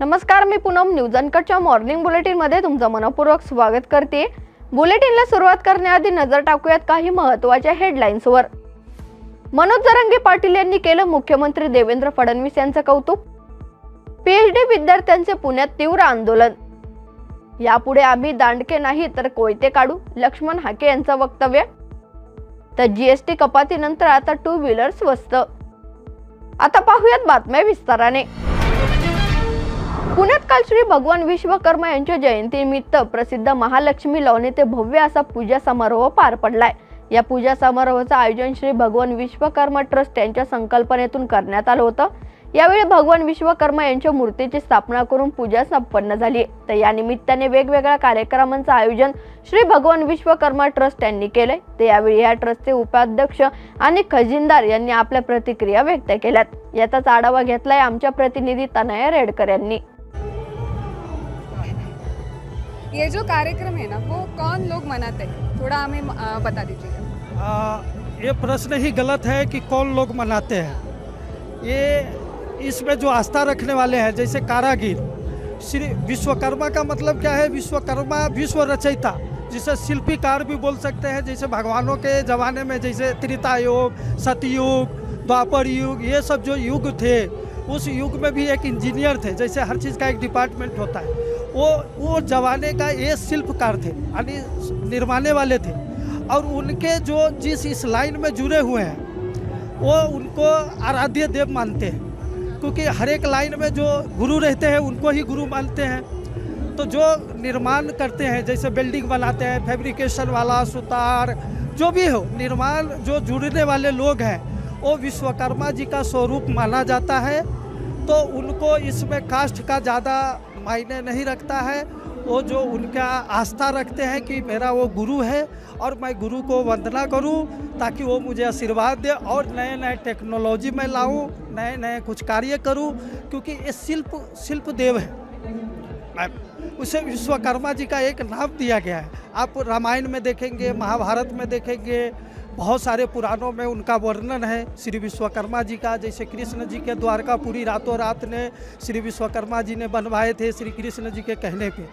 नमस्कार मी पूनम. न्यूज अनकटच्या मॉर्निंग बुलेटिनमध्ये तुमचं मनपूर्वक स्वागत करते. बुलेटिनला सुरुवात करण्याआधी नजर टाकूयात काही महत्त्वाच्या हेडलाईन्सवर. मनोज जरांगे पाटील यांनी केलं मुख्यमंत्री देवेंद्र फडणवीस यांचं कौतुक. पीएचडी विद्यार्थ्यांचे पुण्यात तीव्र आंदोलन. यापुढे आम्ही दांडके नाही तर कोयते काढू लक्ष्मण हाके यांचं वक्तव्य. तर जीएसटी कपातीनंतर आता टू व्हीलर स्वस्त. आता पाहूयात बातम्या विस्ताराने. पुण्यात काल श्री भगवान विश्वकर्मा यांच्या जयंतीनिमित्त प्रसिद्ध महालक्ष्मी लॉन येथे भव्य असा पूजा समारोह पार पडलाय. या पूजा समारोहाचं आयोजन श्री भगवान विश्वकर्मा ट्रस्ट यांच्या संकल्पनेतून करण्यात आलं होतं. यावेळी भगवान विश्वकर्मा यांच्या मूर्तीची स्थापना करून पूजा संपन्न झाली. तर या निमित्ताने वेगवेगळ्या कार्यक्रमांचं आयोजन श्री भगवान विश्वकर्मा ट्रस्ट यांनी केलंय. तर यावेळी या ट्रस्टचे उपाध्यक्ष आणि खजिनदार यांनी आपल्या प्रतिक्रिया व्यक्त केल्यात. याचाच आढावा घेतलाय आमच्या प्रतिनिधी तनया रेडकर यांनी. ये जो कार्यक्रम है ना, वो कौन लोग मनाते हैं? थोड़ा हमें बता दीजिए ये प्रश्न ही गलत है कि कौन लोग मनाते हैं। ये इसमें जो आस्था रखने वाले हैं, जैसे कारागिर, श्री विश्वकर्मा का मतलब क्या है? विश्वकर्मा, विश्व रचयिता, जिसे शिल्पीकार भी बोल सकते हैं, जैसे भगवानों के ज़माने में जैसे त्रेता युग सतयुग, द्वापर युग, ये सब जो युग थे, उस युग में भी एक इंजीनियर थे, जैसे हर चीज़ का एक डिपार्टमेंट होता है। वो वो जमाने का ये शिल्पकार थे, यानी निर्माने वाले थे। और उनके जो जिस, इस लाइन में जुड़े हुए हैं, वो उनको आराध्य देव मानते हैं। क्योंकि हर एक लाइन में जो गुरु रहते हैं, उनको ही गुरु मानते हैं। तो जो निर्माण करते हैं, जैसे बिल्डिंग बनाते हैं फैब्रिकेशन वाला, सुतार, जो भी हो, निर्माण जो जुड़ने वाले लोग हैं, वो विश्वकर्मा जी का स्वरूप माना जाता है। तो उनको इसमें कास्ट का ज़्यादा मायने नहीं रखता है। वो जो उनका आस्था रखते हैं कि मेरा वो गुरु है और मैं गुरु को वंदना करूँ ताकि वो मुझे आशीर्वाद दे और नए नए टेक्नोलॉजी में लाऊं नए नए कुछ कार्य करूँ क्योंकि ये शिल्प शिल्प देव है। उसे विश्वकर्मा जी का एक नाम दिया गया है। आप रामायण में देखेंगे महाभारत में देखेंगे बहुत सारे पुराणों में उनका वर्णन है। श्री विश्वकर्मा जी का, जैसे कृष्ण जी के द्वारकापुरी रातों रात ने श्री विश्वकर्मा जी ने बनवाए थे श्री कृष्ण जी के कहने पे।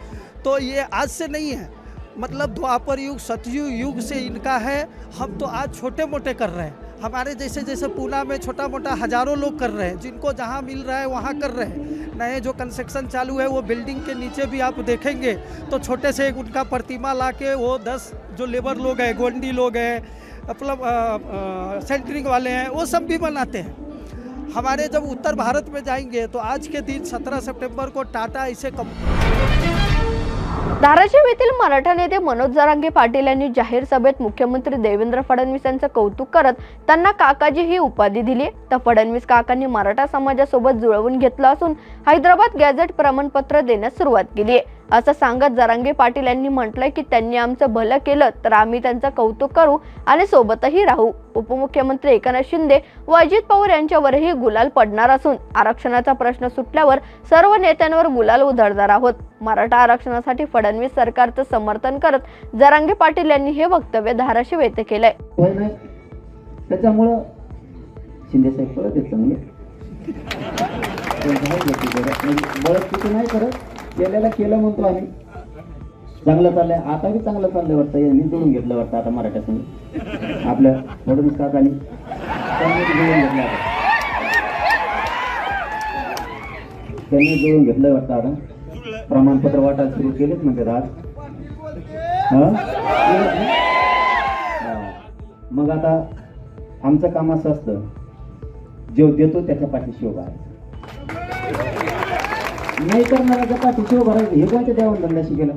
तो ये आज से नहीं है। मतलब द्वापर युग, सतयुग युग से इनका है। हम तो आज छोटे मोटे कर रहे हैं। हमारे जैसे जैसे पूना में छोटा मोटा हज़ारों लोग कर रहे हैं। जिनको जहाँ मिल रहा है वहाँ कर रहे हैं। नए जो कंस्ट्रक्शन चालू है, वो बिल्डिंग के नीचे भी आप देखेंगे तो छोटे से एक उनका प्रतिमा ला के वो दस जो लेबर लोग हैं, गोंडी लोग हैं सेंटरिंग वाले हैं वो सब भी बनाते हैं। हमारे जब उत्तर भारत में जाएंगे तो आज के दिन 17 सितंबर को टाटा इसे कम धाराशिव येथील मराठा नेते मनोज जरांगे पाटील यांनी जाहीर सभेत मुख्यमंत्री देवेंद्र फडणवीस यांचं कौतुक करत त्यांना काकाजी ही उपाधी दिली तर फडणवीस काकांनी मराठा समाजासोबत जुळवून घेतलं असून हैदराबाद गॅझेट प्रमाणपत्र देण्यास सुरुवात केली आहे. असं सांगत जरांगे पाटील यांनी म्हटलंय की त्यांनी आमचं भलं केलं तर आम्ही त्यांचं कौतुक करू आणि सोबतही राहू. उपमुख्यमंत्री एकनाथ शिंदे व अजित पवार यांच्यावरही गुलाल पडणार असून आरक्षणाचा प्रश्न सुटल्यावर सर्व नेत्यांवर गुलाल उधळणार आहोत. मराठा आरक्षणासाठी फडणवीस सरकारचं समर्थन करत जरांगे पाटील यांनी हे वक्तव्य धाराशिव येथे केलंय. त्याच्यामुळं शिंदे साहेब परत येत चांगले. बळत किती नाही करत केलेलं केलं म्हणतो आम्ही. चांगलं चाललंय. आता बी चांगलं चाललंय वाटतं. यांनी जुळून घेतलं वाटतं आता मराठ्या आपल्या फडणवीस काकांनी त्यांनी जुळून घेतलं त्यांनी जोडून घेतलं वाटतं आता. प्रमाणपत्र वाटायला सुरू केलेच म्हणते आज हा. मग आता आमचं काम असं असतं. जेव देतो त्याच्या पाठीशी उभा आहे नाही करणारा जपा तिथे उभा राहिलं हे कोणत्या देवान धंदा शिकेला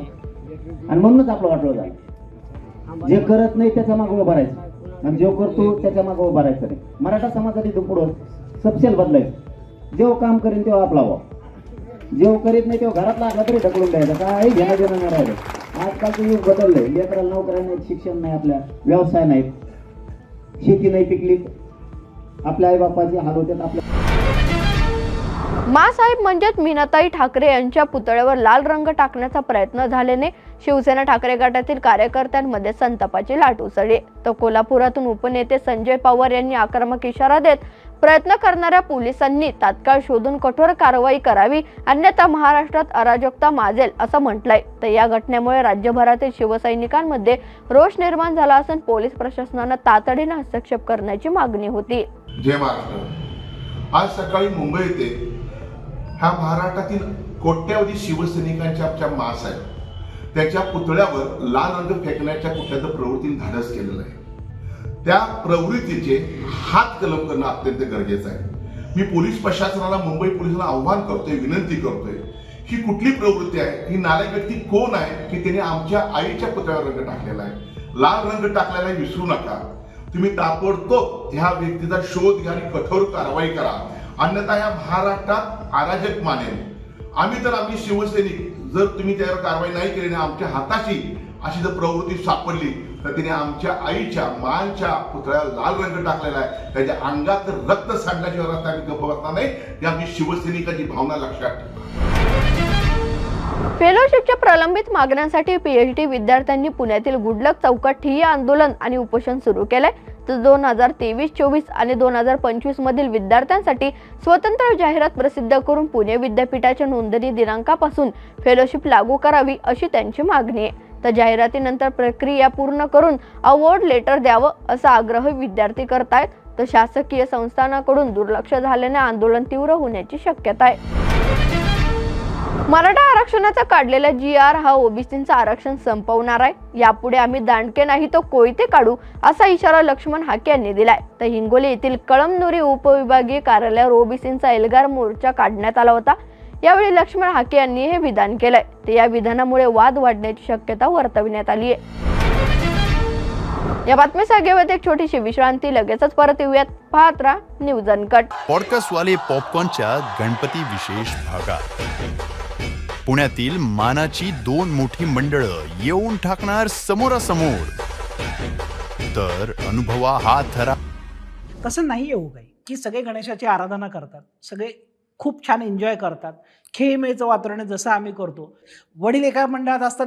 आणि म्हणूनच आपलं वाटलं झालं जे करत नाही त्याच्या मागं उभा राहायचं. आणि जो करतो त्याच्या मागं उभा राहायचं नाही. मराठा समाजात इथून पुढं सबसेल बदलायचं. जेव्हा काम करेन तेव्हा आपला वा जेव्हा करीत नाही तेव्हा घरातला लागला तरी ढकलून द्यायचं. काय घेणं देणं नाही राहिलं. आजकालचं युग बदललंय. लेकराला नोकऱ्या नाहीत शिक्षण नाही आपल्या व्यवसाय नाहीत. शेती नाही पिकली. आपल्या आईबापाचे हाल होतात आपल्या मासाहेब म्हणजेच मीनाताई ठाकरे यांच्या पुतळ्यावर लाल रंग टाकण्याचा प्रयत्न झाल्याने शिवसेना ठाकरे गटातील कार्यकर्त्यांमध्ये संतापाची लाट उसळली. तर कोल्हापुरातून उपनेते संजय पवार यांनी आक्रमक इशारा देत प्रयत्न करणाऱ्या पोलिसांनी तात्काळ शोधून कठोर कारवाई करावी अन्यथा महाराष्ट्रात अराजकता माजेल असं म्हटलंय. तर या घटनेमुळे राज्यभरातील शिवसैनिकांमध्ये रोष निर्माण झाला असून पोलीस प्रशासनानं तातडीने हस्तक्षेप करण्याची मागणी होती. जय महाराष्ट्र. आज सकाळी मुंबई येथे ह्या महाराष्ट्रातील कोट्यावधी शिवसैनिकांच्या आमच्या मास आहेत त्याच्या पुतळ्यावर लाल रंग फेकण्याच्या कुठल्या तर प्रवृत्तीने धाडस केलेलं आहे. त्या प्रवृत्तीचे हात कलम करणं अत्यंत गरजेचं आहे. मी पोलीस प्रशासनाला मुंबई पोलिसांना आव्हान करतोय विनंती करतोय ही कुठली प्रवृत्ती आहे? ही नालायक व्यक्ती कोण आहे की त्याने आमच्या आईच्या पुतळ्यावर रंग टाकलेला आहे? लाल रंग टाकलेला विसरू नका. तुम्ही ताबडतोब ह्या व्यक्तीचा शोध घ्या आणि कठोर कारवाई करा. अन्यथा या महाराष्ट्रात अराजक मानेल. आम्ही तर आम्ही शिवसैनिक जर तुम्ही त्यावर कारवाई नाही केली आमच्या हाताशी अशी जर प्रवृत्ती सापडली तर तिने आमच्या आईच्या मानच्या पुतळ्याला लाल रंग टाकलेला आहे. त्याच्या अंगात रक्त सांडल्याशिवाय रस्ता आम्ही गप्प बसणार नाही. ही आम्ही शिवसैनिकाची भावना लक्षात ठेवा. फेलोशिपच्या प्रलंबित मागण्यांसाठी पीएचडी विद्यार्थ्यांनी पुण्यातील गुडलक चौकात ठिय्या आंदोलन आणि उपोषण सुरू केलंय. तर दोन हजार तेवीस चोवीस आणि दोन हजार पंचवीस मधील विद्यार्थ्यांसाठी स्वतंत्र जाहिरात प्रसिद्ध करून पुणे विद्यापीठाच्या नोंदणी दिनांकापासून फेलोशिप लागू करावी अशी त्यांची मागणी आहे. तर जाहिरातीनंतर प्रक्रिया पूर्ण करून अवॉर्ड लेटर द्यावं असा आग्रह विद्यार्थी करतायत. तर शासकीय संस्थानाकडून दुर्लक्ष झाल्याने आंदोलन तीव्र होण्याची शक्यता आहे. मराठा आरक्षणाचा काढलेला जी आर हा ओबीसींचा आरक्षण संपवणार आहे. यापुढे आम्ही दांडके नाही तो कोयते काढू असा इशारा लक्ष्मण हाके यांनी दिलाय. तर हिंगोली येथील कळमनुरी उपविभागीय कार्यालयावर ओबीसींचा एल्गार मोर्चा काढण्यात आला होता. यावेळी लक्ष्मण हाके यांनी हे विधान केलंय. तर या विधानामुळे वाद वाढण्याची शक्यता वर्तविण्यात आली आहे. या बातमीसह घेऊयात एक छोटीशी विश्रांती. लगेचच परत येऊयात. पाहत राहा न्यूज अनकट. पॉडकास्ट वाले पॉपकॉर्नच्या गणपती विशेष भागात. पुण्यातील मानाची दोन मोठी मंडळं येऊन टाकणार समोरासमोर. तर अनुभवा हा थरा तसं नाही येऊ काही. की सगळे गणेशाची आराधना करतात. सगळे खूप छान एन्जॉय करतात. खेळमेचं वातावरण जसं आम्ही करतो. वडील एका मंडळात असतात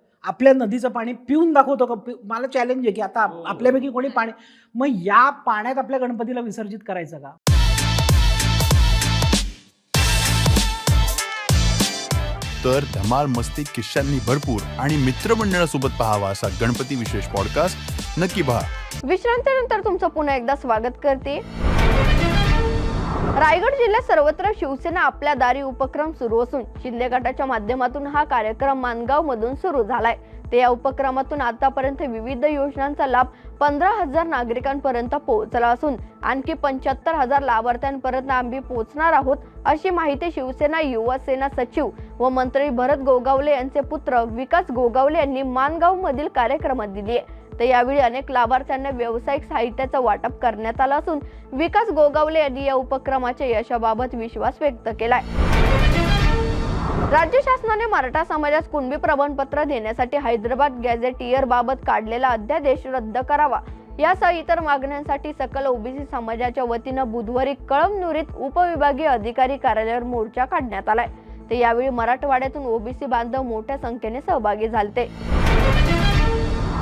आपल्या नदीचं पाणी पिऊन दाखवतो का? मला चॅलेंज आहे की आता आप- आपल्यापैकी कोणी पाणी मग या पाण्यात आपल्या गणपतीला विसर्जित करायचं का? तर धमाल मस्ती किश्यांनी भरपूर आणि मित्रमंडळासोबत पाहावा असा गणपती विशेष पॉडकास्ट नक्की पहा. विश्रांतीनंतर तुमचं पुन्हा एकदा स्वागत करते. रायगड जिल्ह्यात सर्वत्र शिवसेना आपल्या दारी उपक्रम सुरू असून शिंदे गटाच्या माध्यमातून हा कार्यक्रम मानगाव मधून सुरू झालाय. ते या उपक्रमातून आतापर्यंत विविध योजनांचा लाभ पंधरा हजार नागरिकांपर्यंत पोहोचला असून आणखी पंच्याहत्तर हजार लाभार्थ्यांपर्यंत आम्ही पोहोचणार आहोत अशी माहिती शिवसेना युवा सेना सचिव व मंत्री भरत गोगावले यांचे पुत्र विकास गोगावले यांनी मानगाव मधील कार्यक्रमात दिली आहे. तर यावेळी अनेक लाभार्थ्यांना व्यावसायिक साहित्याचं वाटप करण्यात आलं असून विकास गोगावले यांनी या उपक्रमाच्या यशाबाबत विश्वास व्यक्त केलाय. राज्य शासनाने मराठा समाजास कुणबी प्रमाणपत्र देण्यासाठी हैदराबाद गॅझेटियर बाबत काढलेला अध्यादेश रद्द करावा. यासह इतर मागण्यांसाठी सकल ओबीसी समाजाच्या वतीनं बुधवारी कळमनुरीत उपविभागीय अधिकारी कार्यालयावर मोर्चा काढण्यात आलाय. तर यावेळी मराठवाड्यातून ओबीसी बांधव मोठ्या संख्येने सहभागी झालते.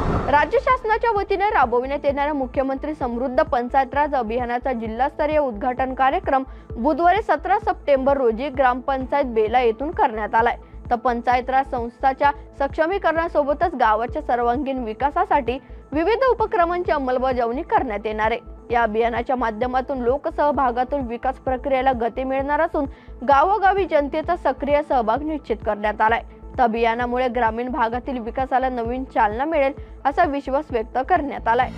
राज्य शासनाच्या वतीने राबविण्यात येणाऱ्या मुख्यमंत्री समृद्ध पंचायत राज अभियानाचा जिल्हास्तरीय उद्घाटन कार्यक्रम बुधवारी सतरा सप्टेंबर रोजी ग्रामपंचायत बेला येथून करण्यात आलाय. तर पंचायत राज संस्थाच्या सक्षमीकरणासोबतच गावाच्या सर्वांगीण विकासासाठी विविध उपक्रमांची अंमलबजावणी करण्यात येणार आहे. या अभियानाच्या माध्यमातून लोकसहभागातून विकास प्रक्रियेला गती मिळणार असून गावोगावी जनतेचा सक्रिय सहभाग निश्चित करण्यात आलाय. तर अभियानामुळे ग्रामीण भागातील विकासाला नवीन चालना मिळेल असा विश्वास व्यक्त करण्यात आलाय.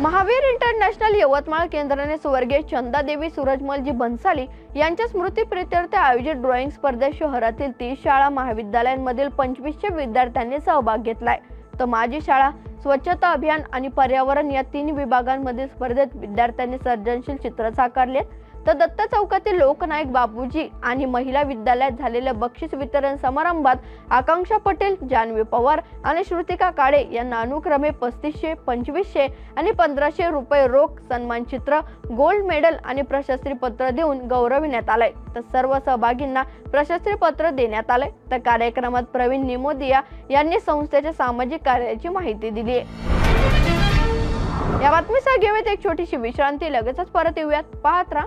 महावीर इंटरनॅशनल यवतमाळ केंद्राने स्वर्गीय चंदा देवी सूरजमलजी भन्साली यांच्या स्मृतीप्रित्यर्थ आयोजित ड्रॉइंग स्पर्धेत शहरातील तीस शाळा महाविद्यालयांमधील पंचवीसशे विद्यार्थ्यांनी सहभाग घेतलाय. तर माझी शाळा स्वच्छता अभियान आणि पर्यावरण या तीन विभागांमधील स्पर्धेत विद्यार्थ्यांनी सर्जनशील चित्र साकारले तर दत्त चौकातील लोकनायक बापूजी आणि महिला विद्यालयात झालेल्या बक्षीस वितरण समारंभात आकांक्षा पटेल जान्हवी पवार आणि श्रुतिका काळे यांना अनुक्रमे पस्तीसशे पंचवीसशे आणि पंधराशे रुपये रोख सन्मानचित्र गोल्ड मेडल आणि प्रशस्ती पत्र देऊन गौरविण्यात आलंय. तर सर्व सहभागींना प्रशस्ती पत्र देण्यात आलंय. तर कार्यक्रमात प्रवीण निमोदिया यांनी संस्थेच्या सामाजिक कार्याची माहिती दिली आहे. या बातमीसह घेऊयात एक छोटीशी विश्रांती. लगेचच परत येऊयात. पाहत राहा.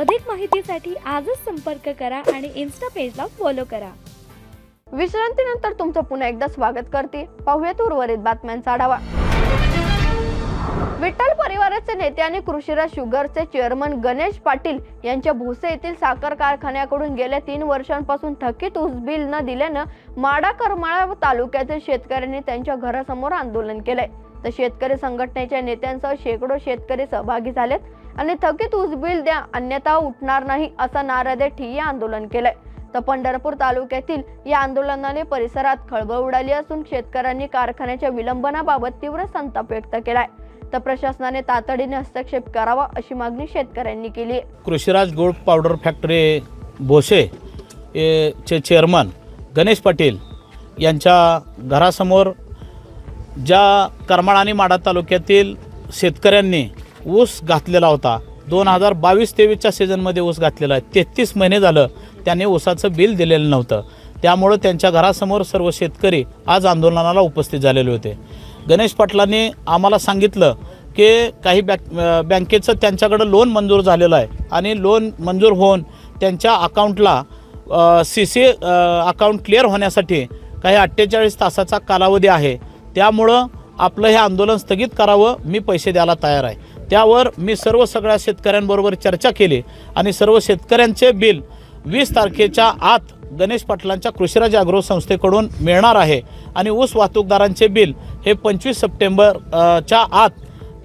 अधिक माहितीसाठी आजच संपर्क करा आणि इन्स्टा पेजला फॉलो करा. विश्रांतीनंतर तुमचं पुन्हा एकदा स्वागत करते. पाहुयात उर्वरित बातम्यांचा आढावा. विठ्ठल परिवाराचे नेते आणि कृषीराज शुगरचे चेअरमन गणेश पाटील यांच्या भोसे येथील साखर कारखान्याकडून गेल्या तीन वर्षांपासून थकीत ऊस बिल न दिल्यानं माडा करमाळा तालुक्यातील शेतकऱ्यांनी त्यांच्या घरासमोर आंदोलन केलंय. तर शेतकरी संघटनेच्या नेत्यांसह शेकडो शेतकरी सहभागी झालेत. आणि थकीत ऊस बिल द्या अन्यथा उठणार नाही असा नारा देत ठिय्या आंदोलन केलंय. तर पंढरपूर तालुक्यातील या आंदोलनाने परिसरात खळबळ उडाली असून शेतकऱ्यांनी कारखान्याच्या विलंबनाबाबत तीव्र संताप व्यक्त केलाय. तर प्रशासनाने तातडीने हस्तक्षेप करावा अशी मागणी शेतकऱ्यांनी केली आहे. Krushiraj gold powder factory Bhose ए- चे चेअरमन गणेश पाटील यांच्या घरासमोर ज्या करमाळ आणि माडा तालुक्यातील शेतकऱ्यांनी ऊस घातलेला होता दोन हजार बावीस तेवीसच्या सीझनमध्ये ऊस घातलेला आहे. तेहतीस महिने झालं त्यांनी ऊसाचं बिल दिलेलं नव्हतं. त्यामुळं त्यांच्या घरासमोर सर्व शेतकरी आज आंदोलनाला उपस्थित झालेले होते. गणेश पाटलांनी आम्हाला सांगितलं की काही बँक बँकेचं त्यांच्याकडं लोन मंजूर झालेलं आहे आणि लोन मंजूर होऊन त्यांच्या अकाउंटला सी सी अकाउंट क्लिअर होण्यासाठी काही अठ्ठेचाळीस तासाचा कालावधी आहे. त्यामुळं आपलं हे आंदोलन स्थगित करावं मी पैसे द्यायला तयार आहे. त्यावर मी सर्व सगळ्या शेतकऱ्यांबरोबर चर्चा केली आणि सर्व शेतकऱ्यांचे बिल वीस तारखेच्या आत गणेश पाटलांच्या कृषीराज अग्रो संस्थेकडून मिळणार आहे. आणि ऊस वाहतूकदारांचे बिल हे पंचवीस सप्टेंबरच्या आत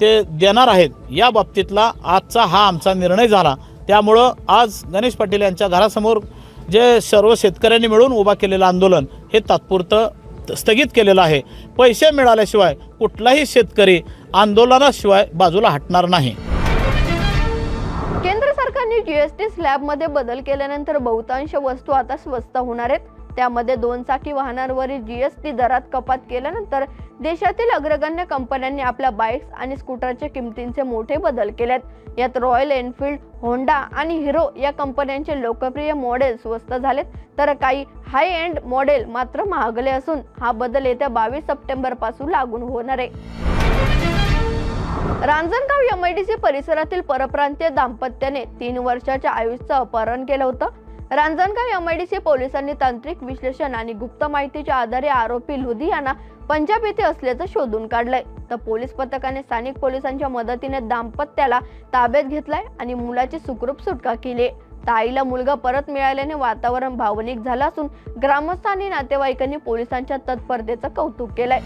ते देणार आहेत. या बाबतीतला आजचा हा आमचा निर्णय झाला. त्यामुळं आज गणेश पाटील यांच्या घरासमोर जे सर्व शेतकऱ्यांनी मिळून उभा केलेलं आंदोलन हे तात्पुरतं स्थगित केलेलं आहे. पैसे मिळाल्याशिवाय कुठलाही शेतकरी आंदोलनाशिवाय बाजूला हटणार नाही. केंद्र सरकारने जीएसटी स्लॅबमध्ये बदल केल्यानंतर बहुतांश वस्तू आता स्वस्त होणार आहेत. त्यामध्ये दोन चाकी वाहनांवरील जीएसटी दरात कपात केल्यानंतर देशातील अग्रगण्य कंपन्यांनी आपल्या बाईक्स आणि स्कूटरच्या किमतींचे मोठे बदल केलेत. यात रॉयल एनफील्ड होंडा आणि हिरो या कंपन्यांचे लोकप्रिय मॉडेल स्वस्त झालेत तर काही हाय एंड मॉडेल मात्र महागले असून हा बदल येत्या बावीस सप्टेंबरपासून लागू होणार आहे. रांजणगाव एमआयडीसी परिसरातील परप्रांतीय दाम्पत्याने तीन वर्षाच्या आयुष्याचं अपहरण केलं होतं. रांजणगाव एमआयडीसी पोलिसांनी तांत्रिक विश्लेषण आणि गुप्त माहितीच्या आधारे आरोपी लुधियाना पंजाब येथे असल्याचं शोधून काढलंय. तर पोलीस पथकाने स्थानिक पोलिसांच्या मदतीने दाम्पत्याला ताब्यात घेतलाय आणि मुलाची सुखरूप सुटका केली. ताईला मुलगा परत मिळाल्याने वातावरण भावनिक झालं असून ग्रामस्थ आणि नातेवाईकांनी पोलिसांच्या तत्परतेचं कौतुक केलंय.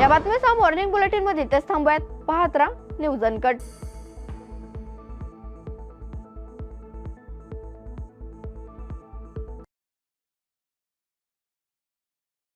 या बातमीसह मॉर्निंग बुलेटिनमध्ये इथेच थांबूयात. पाहत राहा न्यूज अनकट.